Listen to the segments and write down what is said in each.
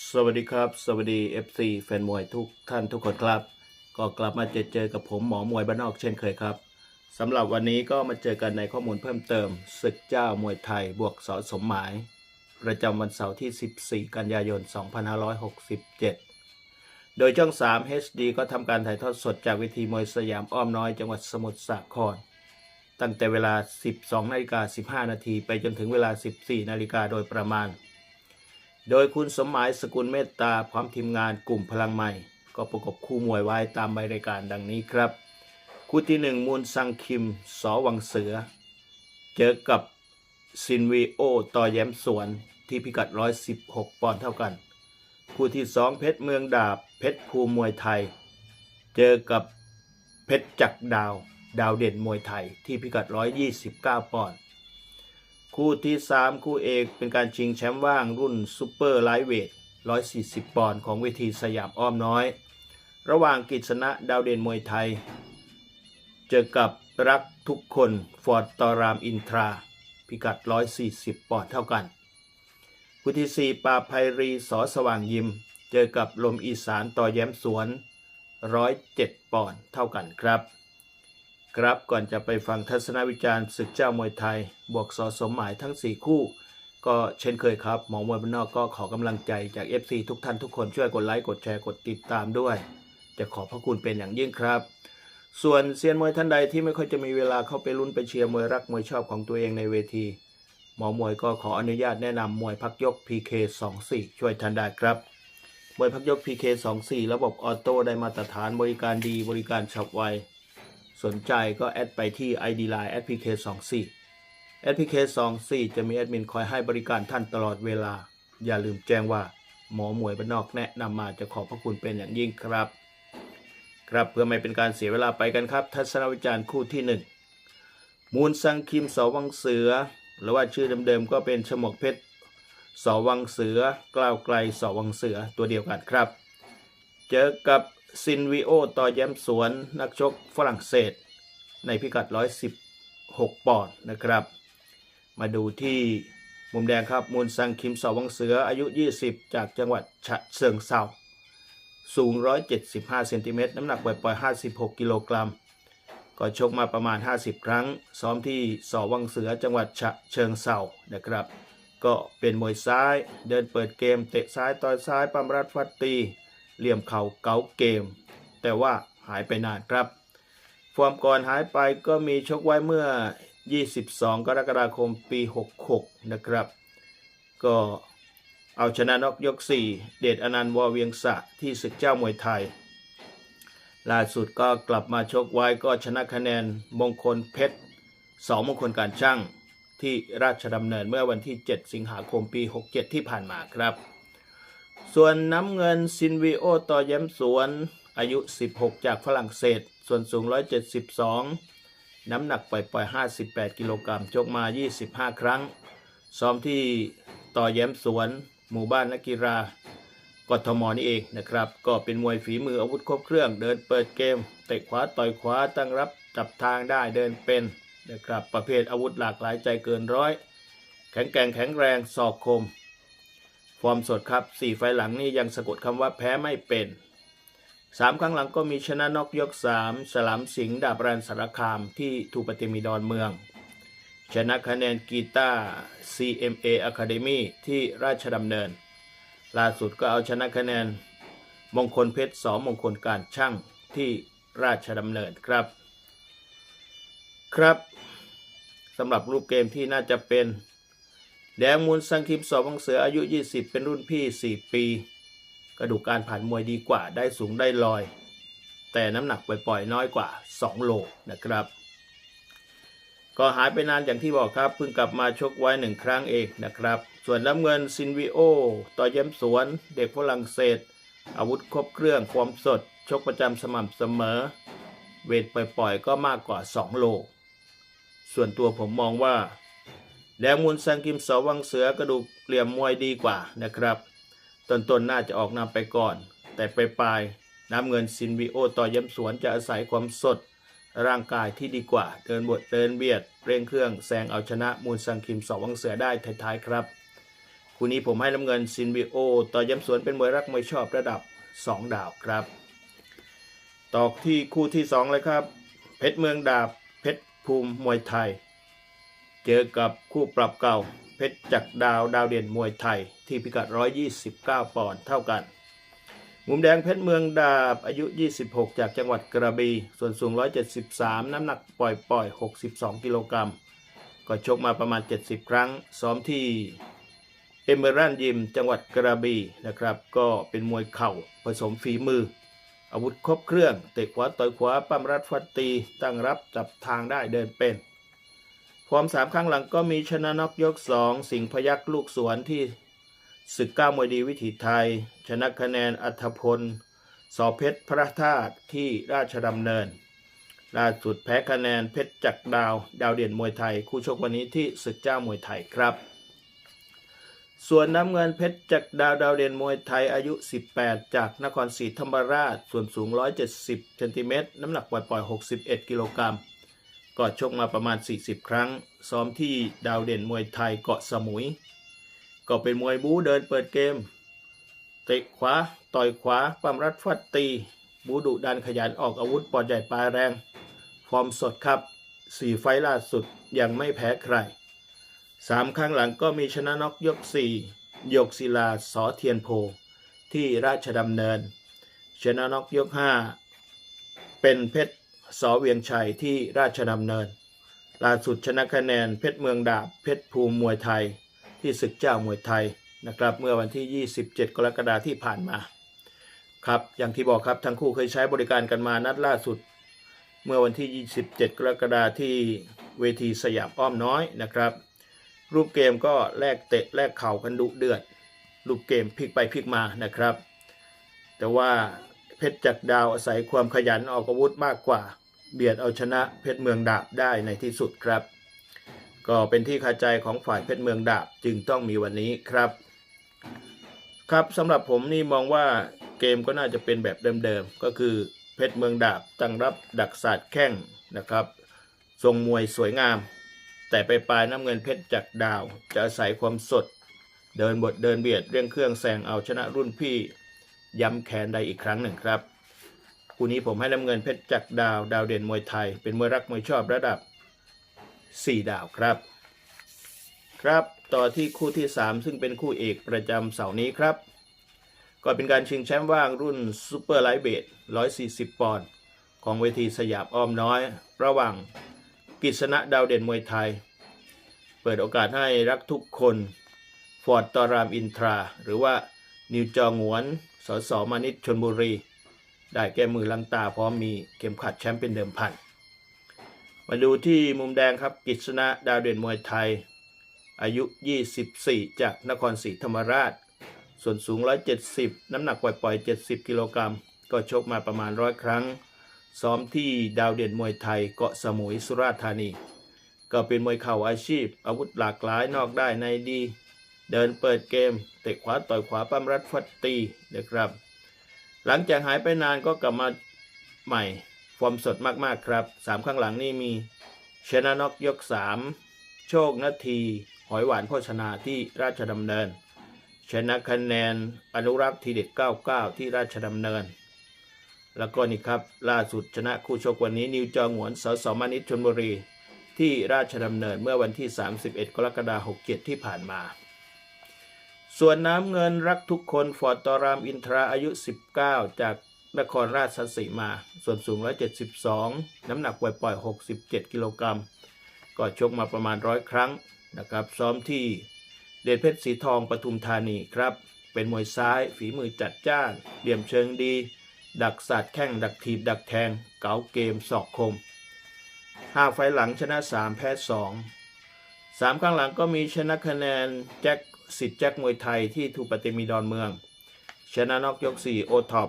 สวัสดีครับ สวัสดี FC แฟนมวยทุกท่านทุกคนครับ ก็กลับมาเจอเจอกับผมหมอมวยบ้านนอกเช่นเคยครับสำหรับวันนี้ก็มาเจอกันในข้อมูลเพิ่มเติมศึกเจ้ามวยไทยบวกสอสมหมาย ประจำวันเสาร์ที่ 14 กันยายน 2567 โดยช่อง 3 HD ก็ทำการถ่ายทอดสดจากเวทีมวยสยามอ้อมน้อยจังหวัดสมุทรสาคร ตั้งแต่เวลา 12นาฬิกา15นาทีไปจนถึงเวลา 14นาฬิกาโดยประมาณ โดยคุณสมหมายสกุลเมตตาพร้อมทีมงานกลุ่มพลังใหม่ ก็ประกบคู่มวยไว้ตามใบรายการดังนี้ครับ คู่ที่หนึ่งมูลซังคิมสอวังเสือ เจอกับซินวีโอต่อแย้มสวนที่พิกัด 116 ปอนด์เท่ากัน คู่ที่สองเพชรเมืองดาบ เพชรภูมิวยไทย เจอกับเพชรจักดาว ดาวเด่นมวยไทยที่พิกัด 129 ปอนด์ คู่ที่ 3 คู่เอกเป็นการชิงแชมป์ว่างรุ่นซูเปอร์ไลท์เวท 140 ปอนด์ของเวทีสยามอ้อมน้อย ระหว่างกิษณะดาวเด่นมวยไทย เจอกับรักทุกคนฟอร์ดตอรามอินทรา พิกัด 140 ปอนด์เท่ากัน คู่ที่ 4ปาไพรีสอสว่างยิม เจอกับลมอีสานต่อแย้มสวน 107 ปอนด์เท่ากันครับ ครับก่อนจะไปฟังทัศนวิจารณ์ศึกเจ้ามวยไทย บวกสอสมหมายทั้ง 4 คู่ ก็เช่นเคยครับ หมอมวยบ้านนอกก็ขอกำลังใจจาก FC ทุกท่านทุกคนช่วยกดไลค์กดแชร์กดติดตามด้วย จะขอบพระคุณเป็นอย่างยิ่งครับ ส่วนเซียนมวยท่านใดที่ไม่ค่อยจะมีเวลาเข้าไปลุ้นไปเชียร์มวยรักมวยชอบของตัวเองในเวที หมอมวยก็ขออนุญาตแนะนำมวยพักยก PK24 ช่วยทันได้ครับมวยพักยก PK24 ระบบออโต้ได้มาตรฐานบริการดีบริการฉับไว สนใจก็แอดไปที่ ID Line APK24 APK24 จะมีแอดมินคอยให้บริการท่านตลอดเวลา อย่าลืมแจ้งว่าหมอหมวยบ้านนอกแนะนำมาจะขอบพระคุณเป็นอย่างยิ่งครับ ครับเพื่อไม่เป็นการเสียเวลาไปกันครับ ทัศนวิจารณ์คู่ที่ 1 มูลซังคิมสอวังเสือ หรือว่าชื่อเดิมๆก็เป็นฉมวกเพชรสอวังเสือกล้าวไกลสอวังเสือตัวเดียวกันครับ เจอกับ ซินวิโอต่อแย้มสวนนักชกฝรั่งเศส ในพิกัด 116 ปอนด์นะครับ มาดูที่มุมแดงครับมูลซังคิมสอวังเสืออายุ 20 จากจังหวัดฉะเชิงเซาสูง 175 เซนติเมตรน้ำหนักปล่อยๆ56 กิโลกรัม ก็ชกมาประมาณ 50 ครั้ง ซ้อมที่สอวังเสือจังหวัดฉะเชิงเซานะครับ ก็เป็นมวยซ้าย เดินเปิดเกม เตะซ้ายต่อยซ้ายปั๊มรัดฟัดตี เหลี่ยมเข่าเก๋าเกม แต่ว่าหายไปนานครับ ฟอร์มก่อนหายไปก็มีชกไว้เมื่อ 22 กรกฎาคมปี 66 นะครับ ก็เอาชนะนอกยก 4 เดชอนันต์วอเวียงสะที่ศึกเจ้ามวยไทย ล่าสุดก็กลับมาชกไว้ก็ชนะคะแนนมงคลเพชรสองมงคลการช่างที่ราชดำเนินเมื่อวันที่ 7 สิงหาคมปี 67 ที่ผ่านมาครับ ส่วนน้ำเงินซินวิโอต่อแย้มสวน อายุ 16 จากฝรั่งเศส ส่วนสูง 172 น้ำหนักปล่อยๆ58 กิโลกรัมชกมา 25 ครั้ง ซ้อมที่ต่อแย้มสวน หมู่บ้านนักกีฬากทมนี่เองนะครับ ก็เป็นมวยฝีมืออาวุธครบเครื่อง เดินเปิดเกมเตะขวาต่อยขวาตั้งรับจับทางได้เดินเป็นนะครับ ประเภทอาวุธหลากหลายใจเกินร้อย แข็งแกร่งแข็งแรงศอกคม ฟอร์มสดครับสี่ไฟหลังนี่ยังสะกดคำว่าแพ้ไม่เป็นสามครั้งหลังก็มีชนะนอกยกสามสลามสิงห์ดาบรันสารคามที่ทูปฏิมีดอนเมือง ชนะคะแนนกีตาร์ CMA Academy ที่ราชดำเนิน ล่าสุดก็เอาชนะคะแนนมงคลเพชรสองมงคลการช่างที่ราชดำเนินครับ ครับสำหรับรูปเกมที่น่าจะเป็น แดงมูลสังคิมสอบังเสืออายุ 20 เป็นรุ่นพี่ 4 ปี กระดูกการผ่านมวยดีกว่าได้สูงได้ลอย แต่น้ำหนักปล่อยๆน้อยกว่า 2 โลนะครับ ก็หายไปนานอย่างที่บอกครับ เพิ่งกลับมาชกไว้หนึ่งครั้งเองนะครับ ส่วนน้ำเงินซินวิโอ ต่อเย้มสวน เด็กฝรั่งเศส อาวุธครบเครื่องความสด ชกประจำสม่ำเสมอ เวทปล่อยๆก็มากกว่า 2 โล ส่วนตัวผมมองว่า แดงมูลซังกิมสอวังเสือกระดูกเหลี่ยมมวยดีกว่านะครับต้นๆนน่าจะออกนำไปก่อน แต่ไปปลายๆน้ำเงินซินวิโอต่อย้มสวนจะอาศัยความสด ร่างกายที่ดีกว่า เดินบทเดินเบียดเร่งเครื่องแซงเอาชนะมูลซังคิมสอวังเสือได้ท้ายๆครับคู่นี้ผมให้น้ำเงินซินบิโอต่อย้ำสวนเป็นมวยรักมวยชอบระดับ 2 ดาวครับต่อที่คู่ที่ 2 เลยครับ เพชรเมืองดาบเพชรภูมิมวยไทย เจอกับคู่ปรับเก่า เพชรจักดาวดาวเด่นมวยไทย ที่พิกัด 129 ปอนด์เท่ากัน มุมแดงเพชรเมืองดาบอายุ 26 จากจังหวัดกระบี่ส่วนสูง 173 น้ำหนักปล่อยปล่อยๆ62 กิโลกรัมก็ชกมาประมาณ 70 ครั้ง ซ้อมที่เอเมรันยิมจังหวัดกระบี่นะครับ ก็เป็นมวยเข่าผสมฝีมือ อาวุธครบเครื่อง เตะขวาต่อยขวาปั้มรัดฟัดตี ตั้งรับจับทางได้เดินเป็น ความสามครั้งหลังก็มีชนะน็อกยก2สิงห์พยักลูกสวนที่ศึกก้ามวยดีวิถีไทย ชนะคะแนนอัธพลสอเพชรพระธาตุที่ราชดำเนิน ล่าสุดแพ้คะแนนเพชรจักรดาว ดาวเด่นมวยไทย คู่ชกวันนี้ที่ศึกเจ้ามวยไทยครับ ส่วนน้ำเงินเพชรจักรดาวดาวเด่นมวยไทยอายุ 18 จากนครศรีธรรมราช ส่วนสูง 170เซนติเมตรน้ำหนักปล่อยๆ61 กิโลกรัม ก็ชกมาประมาณ 40 ครั้ง ซ้อมที่ดาวเด่นมวยไทยเกาะสมุย ก็เป็นมวยบู๊เดินเปิดเกม เตะขวา ต่อยขวาปั้มรัดฟัดตี บูดุดันขยันออกอาวุธปอดใหญ่ปลายแรง ฟอร์มสดครับสี่ไฟล์ล่าสุดยังไม่แพ้ใครสามครั้งหลังก็มีชนะน็อกยกสี่ยกศิลาสอเทียนโพ ที่ราชดำเนิน ชนะน็อกยกห้าเป็นเพชร สอเวียงชัยที่ราชดำเนิน ล่าสุดชนะคะแนนเพชรเมืองดาบเพชรภูมิมวยไทย ที่ศึกเจ้ามวยไทยนะครับเมื่อวันที่ 27 กรกฎาคมที่ผ่านมาครับอย่างที่บอกครับทั้งคู่เคยใช้บริการกันมานัดล่าสุด เมื่อวันที่ 27 กรกฎาคมที่เวทีสยามอ้อมน้อยนะครับ รูปเกมก็แลกเตะแลกเข่ากันดุเดือด รูปเกมพลิกไปพลิกมานะครับ แต่ว่าเพชรจักรดาวอาศัยความขยันออกอาวุธมากกว่า เบียดเอาชนะเพชรเมืองดาบได้ในที่สุดครับ ก็เป็นที่คาใจของฝ่ายเพชรเมืองดาบจึงต้องมีวันนี้ครับ ครับสำหรับผมนี่มองว่าเกมก็น่าจะเป็นแบบเดิมๆก็คือเพชรเมืองดาบตั้งรับดักศาสตร์แข้งนะครับทรงมวยสวยงาม แต่ไปปลายน้ำเงินเพชรจากดาว จะอาศัยความสด เดินบทเดินเบียดเร่งเครื่องแซงเอาชนะรุ่นพี่ย้ำแค้นได้อีกครั้งหนึ่งครับ คู่นี้ผมให้น้ำเงินเพชรจากดาวดาวเด่นมวยไทย เป็นมวยรักมวยชอบระดับ 4 ดาวครับ ครับต่อที่คู่ที่ 3 ซึ่งเป็นคู่เอกประจำเสาร์นี้ครับก็เป็นการชิงแชมป์ว่างรุ่นซูเปอร์ไลท์เบท140 ปอนด์ของเวทีสยามอ้อมน้อย ระหว่างกฤษณะดาวเด่นมวยไทย เปิดโอกาสให้รักทุกคน ฟอร์ดตอรามอินทรา หรือว่านิวจองหวน สสมานิชชนบุรี ได้แก้มือลังตาพร้อมมีเข็มขัดแชมป์เป็นเดิมพัน มาดูที่มุมแดงครับกฤษณะดาวเด่นมวยไทย อายุ 24 จากนครศรีธรรมราช ส่วนสูง 170 น้ำหนักปล่อยๆ70 กิโลกรัม ก็ชกมาประมาณร้อยครั้ง ซ้อมที่ดาวเด่นมวยไทยเกาะสมุยสุราษฎร์ธานี ก็เป็นมวยเข่าอาชีพ อาวุธหลากหลายนอกได้ในดี เดินเปิดเกม เตะขวาต่อยขวาปั้มรัดฟัดตีนะครับ หลังจากหายไปนานก็กลับมาใหม่ ฟอร์มสดมากๆครับสามข้างหลังนี่มีชนะน็อกยก 3 โชคนาที หอยหวานโภชนาที่ราชดำเนิน ชนะคะแนนอนุรักษ์ทีเด็ด 99 ที่ราชดำเนิน แล้วก็นี่ครับ ล่าสุดชนะคู่ชกวันนี้นิวจองหวนสสมานิชชนบุรี ที่ราชดำเนินเมื่อวันที่ 31 กรกฎาคม67 ที่ผ่านมา ส่วนน้ำเงินรักทุกคนฟอร์ดตอรามอินทราอายุ 19 จากนครราชสีมา ส่วนสูง 172 น้ำหนักปล่อย 67 กิโลกรัม ก็ชกมาประมาณร้อยครั้งนะครับซ้อมที่เดชเพชรสีทองปทุมธานีครับ เป็นมวยซ้ายฝีมือจัดจ้าน เหลี่ยมเชิงดี ดักศาสตร์แข้งดักถีบดักแทง เก๋าเกมศอกคมห้าไฟหลังชนะ 3 แพ้2สามข้างหลังก็มีชนะคะแนนแจ็ค สิทธิ์แจ็คมวยไทยที่ทูปฏิมีดอนเมือง ชนะนอกยก 4 โอท็อป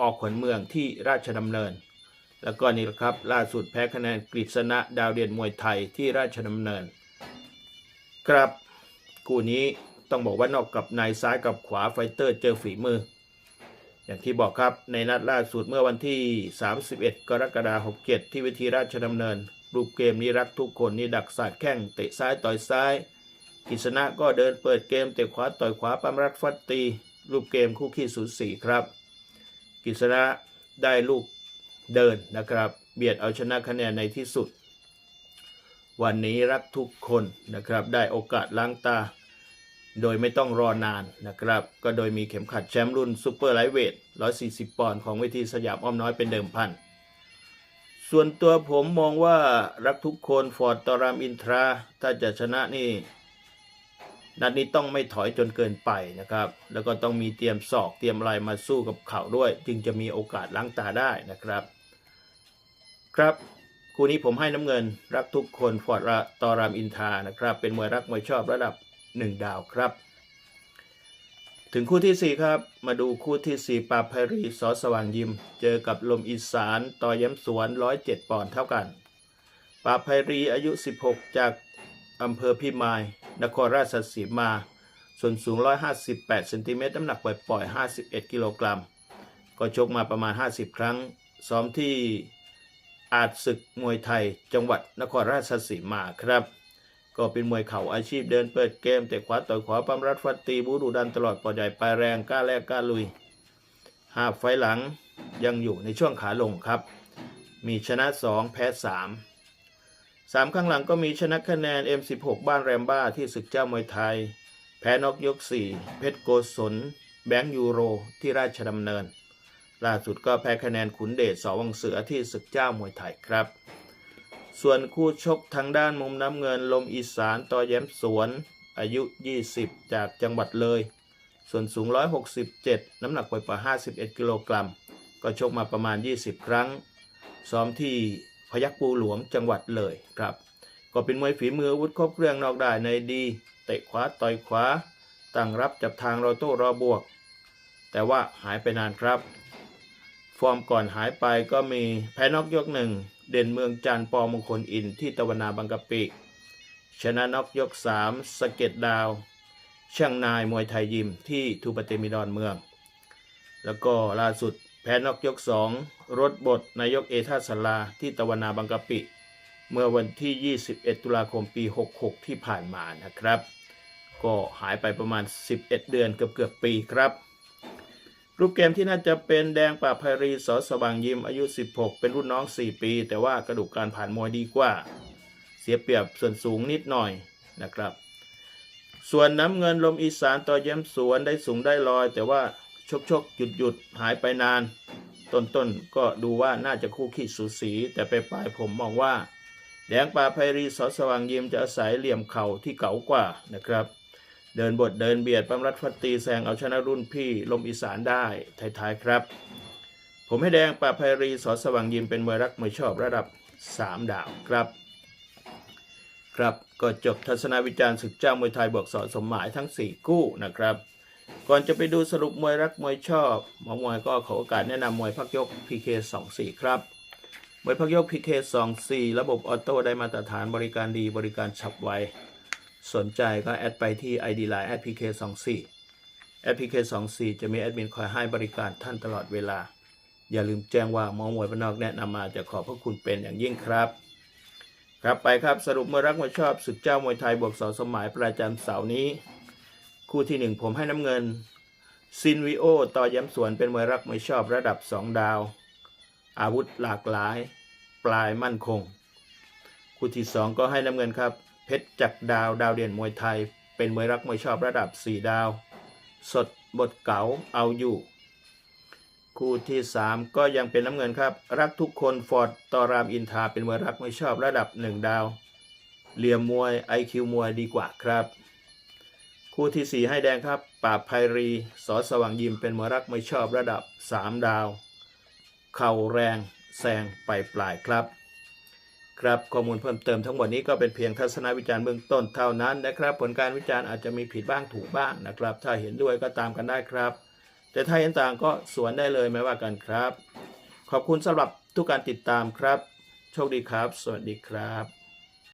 ออกขนเมืองที่ราชดำเนิน แล้วก็นี่ละครับล่าสุดแพ้คะแนนกฤษณะดาวเด่นมวยไทยที่ราชดำเนิน ครับคู่นี้ต้องบอกว่านอกกับในซ้ายกับขวาไฟเตอร์เจอฝีมือ อย่างที่บอกครับในนัดล่าสุดเมื่อวันที่ 31 กรกฎาคม67 ที่เวิธีราชดำเนิน รูปเกมนี้รักทุกคนนี่ดักสาดแข้งเตะซ้ายต่อยซ้าย กิษณะก็เดินเปิดเกมเตะขวาต่อยขวาปั๊มรัดฟัดตีรูปเกมคู่ขี้สูสีครับกิษณะได้ลูกเดินนะครับ เบียดเอาชนะคะแนนในที่สุด วันนี้รักทุกคนนะครับ ได้โอกาสล้างตา โดยไม่ต้องรอนานนะครับ ก็โดยมีเข็มขัดแชมป์รุ่นซูเปอร์ไลท์เวท 140 ปอนด์ของเวทีสยามอ้อมน้อยเป็นเดิมพัน ส่วนตัวผมมองว่ารักทุกคนฟอร์ดตอรามอินทรา ถ้าจะชนะนี่ นัดนี้ต้องไม่ถอยจนเกินไปนะครับ แล้วก็ต้องมีเตรียมศอกเตรียมอะไรมาสู้กับเข่าด้วย จึงจะมีโอกาสล้างตาได้นะครับ ครับคู่นี้ผมให้น้ำเงินรักทุกคนฟอร์ดตอรามอินทานะครับ เป็นมวยรักมวยชอบระดับ 1 ดาวครับ ถึงคู่ทีสี่4 ครับ มาดูคู่ทีสี่4ปาบไพรีสอสว่างยิม เจอกับลมอีสานต่อย้ำสวน 107 ปอนด์เท่ากันปาบไพรีอายุ 16 จาก อำเภอพิมาย นครราชสีมา ส่วนสูง 158เซนติเมตรน้ำหนักปล่อยๆ51 กิโลกรัม ก็ชกมาประมาณ 50 ครั้ง ซ้อมที่อาจศึกมวยไทย จังหวัดนครราชสีมาครับ ก็เป็นมวยเข่าอาชีพเดินเปิดเกมแต่ขวาต่อยขวาปั๊มรัดฟัดตีบูดูดันตลอดปอดใหญ่ปลายแรงกล้าแลกกล้าลุยหาไฟหลังยังอยู่ในช่วงขาลงครับ มีชนะ 2 แพ้ 3 3 ข้างหลังก็มีชนะคะแนน M16 บ้านแรมบ้าที่ศึกเจ้ามวยไทย แพ้นอกยก 4 เพชรโกศล แบงค์ยูโร ที่ราชดำเนิน ล่าสุดก็แพ้คะแนนขุนเดชสอวังเสือที่ศึกเจ้ามวยไทยครับ ส่วนคู่ชกทางด้านมุมน้ำเงินลมอีสานต่อแย้มสวน อายุ 20 จากจังหวัดเลย ส่วนสูง 167 น้ำหนักปล่อยๆ51 กิโลกรัม ก็ชกมาประมาณ 20 ครั้ง ซ้อมที่ พยัคฆ์ปูหลวงจังหวัดเลยครับ ก็เป็นมวยฝีมืออาวุธครบเครื่องนอกได้ในดี เตะขวาต่อยขวาตั้งรับจับทางราโต้รอบวก แต่ว่าหายไปนานครับ ฟอร์มก่อนหายไปก็มีแพ้นอกยกหนึ่งเด่นเมืองจันปอมงคลอินที่ตะวันนาบางกะปิชนะนอกยก 3สเก็ดดาว ช่างนายมวยไทยยิมที่ทูปเตมิดอนเมือง แล้วก็ล่าสุดแพ้นอกยก 2 รถบทนายกเอทาสลาที่ตะวันนาบางกะปิ เมื่อวันที่ 21 ตุลาคมปี 66 ที่ผ่านมานะครับ ก็หายไปประมาณ 11 เดือนเกือบเกือบปีครับ รูปเกมที่น่าจะเป็นแดงป่าบไพรีสอสว่างยิมอายุ 16 เป็นรุ่นน้อง 4 ปี แต่ว่ากระดูกการผ่านมวยดีกว่า เสียเปรียบส่วนสูงนิดหน่อยนะครับ ส่วนน้ำเงินลมอีสานต่อเย้มสวนได้สูงได้ลอย แต่ว่า ชกชกหยุดหยุดหายไปนาน ต้นต้นก็ดูว่าน่าจะคู่ขี้สูสี แต่ไปปลายผมมองว่า แดงป่าไพรีสอสว่างยิมจะอาศัยเหลี่ยมเข่าที่เก๋ากว่านะครับ เดินบทเดินเบียดปั๊มรัดฟัดตีแซงเอาชนะรุ่นพี่ลมอีสานได้ท้ายๆครับ ผมให้แดงป่าไพรีสอสว่างยิมเป็นมวยรักมวยชอบระดับ 3 ดาวครับครับก็จบทัศนวิจารณ์ศึกเจ้ามวยไทยบวกสอสมหมายทั้ง 4 คู่นะครับ ก่อนจะไปดูสรุปมวยรักมวยชอบ หมอมวยก็ขอโอกาสแนะนำมวยพักยก PK 24ครับ มวยพักยก PK 24ระบบออโต้ได้มาตรฐานบริการดีบริการฉับไว สนใจก็แอดไปที่ ID Line แอด PK 24แอด PK 24จะมีแอดมินคอยให้บริการท่านตลอดเวลา อย่าลืมแจ้งว่าหมอมวยบ้านนอกแนะนำมาจะขอบพระคุณเป็นอย่างยิ่งครับ ครับไปครับสรุปมวยรักมวยชอบศึกเจ้ามวยไทยบวกสอสมหมายประจำเสาร์นี้ คู่ที่หนึ่งผมให้น้ำเงินซินวิโอต่อย้ำสวนเป็นมวยรักมวยชอบระดับ2ดาว อาวุธหลากหลาย ปลายมั่นคง คู่ที่สองก็ให้น้ำเงินครับ เพชรจักรดาวดาวเด่นมวยไทย เป็นมวยรักมวยชอบระดับ4ดาว สดบทเก๋าเอาอยู่ คู่ที่3ก็ยังเป็นน้ำเงินครับ รักทุกคนฟอร์ดตอรามอินทาเป็นมวยรักมวยชอบระดับ1ดาวเหลี่ยมมวย IQ มวยดีกว่าครับ คู่ที่ 4 ให้แดงครับปราบไพรี สอสว่างยิมเป็นมรักมวยชอบระดับ 3 ดาว เข่าแรงแซงไปปลายครับ ครับข้อมูลเพิ่มเติมทั้งหมดนี้ก็เป็นเพียงทัศนวิจารณ์เบื้องต้นเท่านั้นนะครับ ผลการวิจารณ์อาจจะมีผิดบ้างถูกบ้างนะครับ ถ้าเห็นด้วยก็ตามกันได้ครับ แต่ถ้าเห็นต่างก็สวนได้เลยไม่ว่ากันครับ ขอบคุณสำหรับทุกการติดตามครับ โชคดีครับ สวัสดีครับ